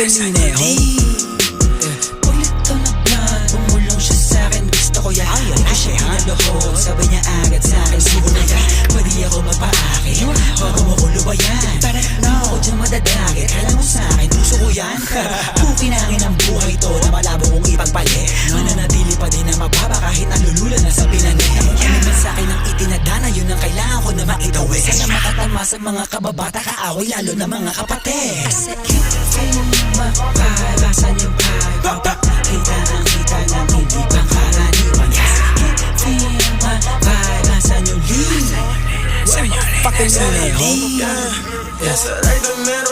Mineho Ulit to na plan Bumulong siya sa'kin Gusto ko yan Hindi ko siya pinaluhod Sabi niya agad sa'kin Siguro yan Pwede ako magpaakit Huwag mo ko lubayan No ako dyan madadagit Kala mo sa'kin Puso ko yan Pukinangin ang buhay to Na malabo kong ipagpalit Mananatili pa din na mababa Kahit nalulula na sa pinanit Ano man sa'kin ang itinadana Yun ang kailangan ko na maitawid Sana makatama sa mga kababata Kaaway lalo na mga kapatid Fucking in it. Yeah. Yes, I the.